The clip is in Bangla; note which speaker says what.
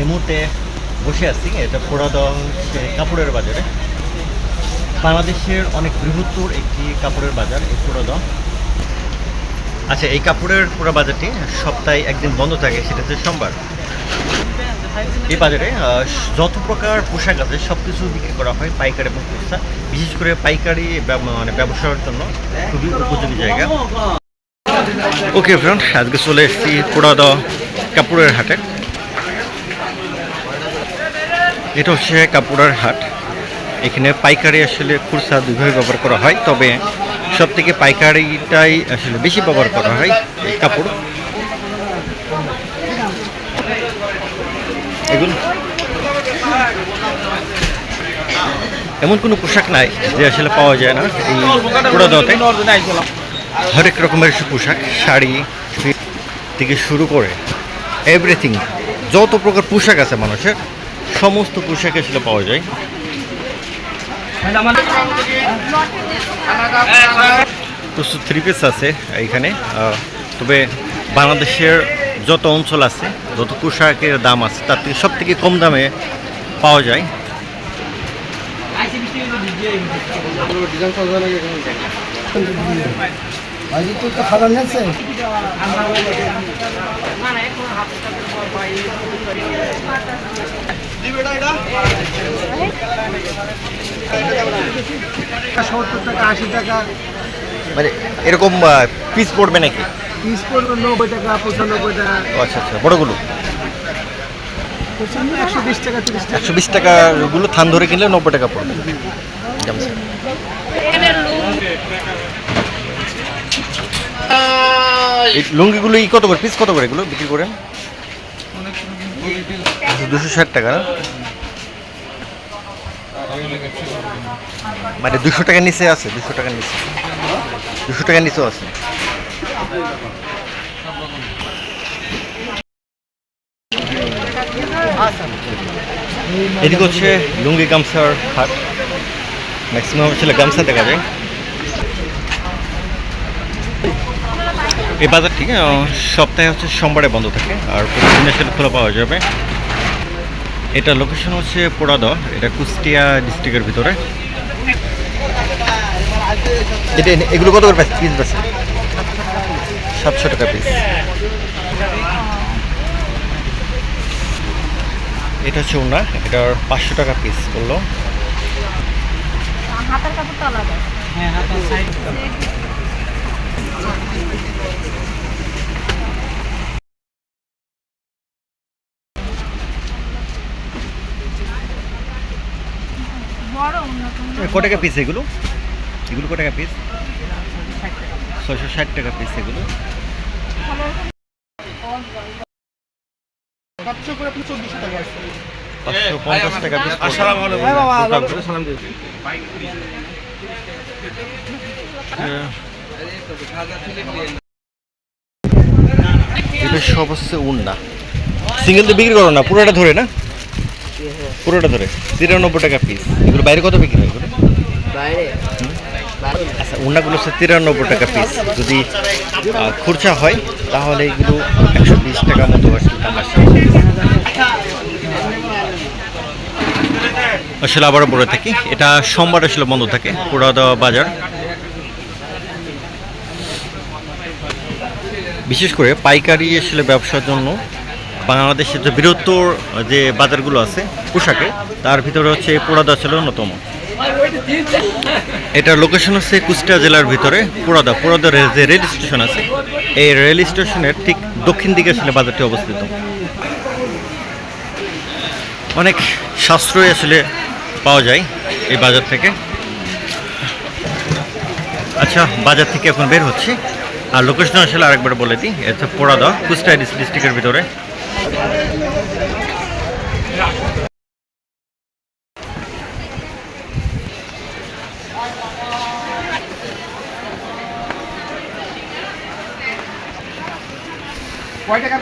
Speaker 1: এই মুহূর্তে বসে আছি, এটা পোড়াদহ কাপড়ের বাজারে। বাংলাদেশের অনেক বৃহত্তর একটি কাপড়ের বাজার, এই পোড়াদহ আচ্ছা এই কাপড়ের পুরো বাজারটি সপ্তাহে একদিন বন্ধ থাকে, সেটা হচ্ছে সোমবার। এই বাজারে যত প্রকার পোশাক আছে সব কিছু বিক্রি করা হয় পাইকারি এবং খুচরা। বিশেষ করে পাইকারি মানে ব্যবসার জন্য খুবই উপযোগী জায়গা। ওকে ফ্রেন্ড আজকে চলে এসেছি পোড়াদহ কাপড়ের হাটে। এটা হচ্ছে কাপড়ের হাট। এখানে পাইকারি আসলে খুচরা দুইভাবে ব্যবহার করা হয়, তবে সব থেকে পাইকারিটাই আসলে বেশি ব্যবহার করা হয় এই কাপড়। এগুলো। এমন কোনো পোশাক নাই যে আসলে পাওয়া যায় না এই পোড়াদহতে হরেক রকমের পোশাক, শাড়ি থেকে শুরু করে এভরিথিং যত প্রকার পোশাক আছে মানুষের সমস্ত পোশাক আসলে পাওয়া যায়। প্রচুর থ্রি পিস আছে এইখানে। তবে বাংলাদেশের যত অঞ্চল আছে, যত পোশাকের দাম আছে, তার থেকে সব থেকে কম দামে পাওয়া যায়।
Speaker 2: আজ তো তো খাবার নেছে সত্তর টাকা আশি টাকা।
Speaker 1: মানে এরকম পিস পড়বে নাকি?
Speaker 2: পিস পড়বে নব্বই টাকা পঁচানব্বই টাকা।
Speaker 1: আচ্ছা আচ্ছা বড়গুলো?
Speaker 2: একশো বিশ টাকা তিরিশ টাকা।
Speaker 1: একশো বিশ টাকাগুলো থান ধরে কিনলে নব্বই টাকা পড়বে। এই লুঙ্গিগুলো ই কত করে? পিস কত করে এগুলো বিক্রি করেন? দুশো ষাট টাকা না? মানে দুশো টাকার নিচে আছে, দুশো টাকার নিচে। দুশো টাকার নিচেও আছে। এদিকে হচ্ছে লুঙ্গি গামছার হাট। ম্যাক্সিমাম আসলে গামছা দেখা যায়। এই বাজারটি আহ, সপ্তাহে হচ্ছে সোমবারে বন্ধ থাকে আর প্রতিদিন আসলে খোলা পাওয়া যাবে। এটা লোকেশন হচ্ছে পোড়াদহ এটা কুষ্টিয়া ডিস্ট্রিক্টের ভিতরে। এটা এগুলো কত করে পিস বেছে সাতশো টাকা পিস এটা হচ্ছে ওনা এটার পাঁচশো টাকা পিস বলল।
Speaker 3: হাতের কাপড় তো আলাদা। বড় উন্নত
Speaker 1: ক টাকা পিস এগুলো? এগুলো ক টাকা পিস ছয়শো ষাট টাকা পিস এগুলো। পাঁচশো পঞ্চাশ টাকা পিস এটা সব হচ্ছে উন্না। সিঙ্গেল তো বিক্রি করো না পুরোটা ধরে না? পুরোটা ধরে তিরানব্বই টাকা পিস এগুলো বাইরে কত বিক্রি হয় এগুলো? আচ্ছা উন্নাগুলো হচ্ছে তিরানব্বই টাকা পিস যদি খুরচা হয় তাহলে এগুলো একশো বিশ টাকা মতো আসলে দাম আসে। আসলে আবারও বলে থাকি এটা সোমবার আসলে বন্ধ থাকে পুরাদা বাজার। বিশেষ করে পাইকারি আসলে ব্যবসার জন্য বাংলাদেশের যে বৃহত্তর যে বাজারগুলো আছে পোশাকে, তার ভিতরে হচ্ছে পোড়াদা ছিল অন্যতম। এটার লোকেশন হচ্ছে কুষ্টিয়া জেলার ভিতরে, পোড়াদা। পোড়াদা রে- যে রেল স্টেশন আছে, এই রেল স্টেশনের ঠিক দক্ষিণ দিকে আসলে বাজারটি অবস্থিত। অনেক সাশ্রয় আসলে পাওয়া যায় এই বাজার থেকে। আচ্ছা বাজার থেকে এখন বের হচ্ছে। আর লোকেশন আসলে আরেকবার বলে দিই এটা পোড়াদা কুস্টাই ডিস্ট্রিক্টের ভিতরে।
Speaker 2: কয় টাকার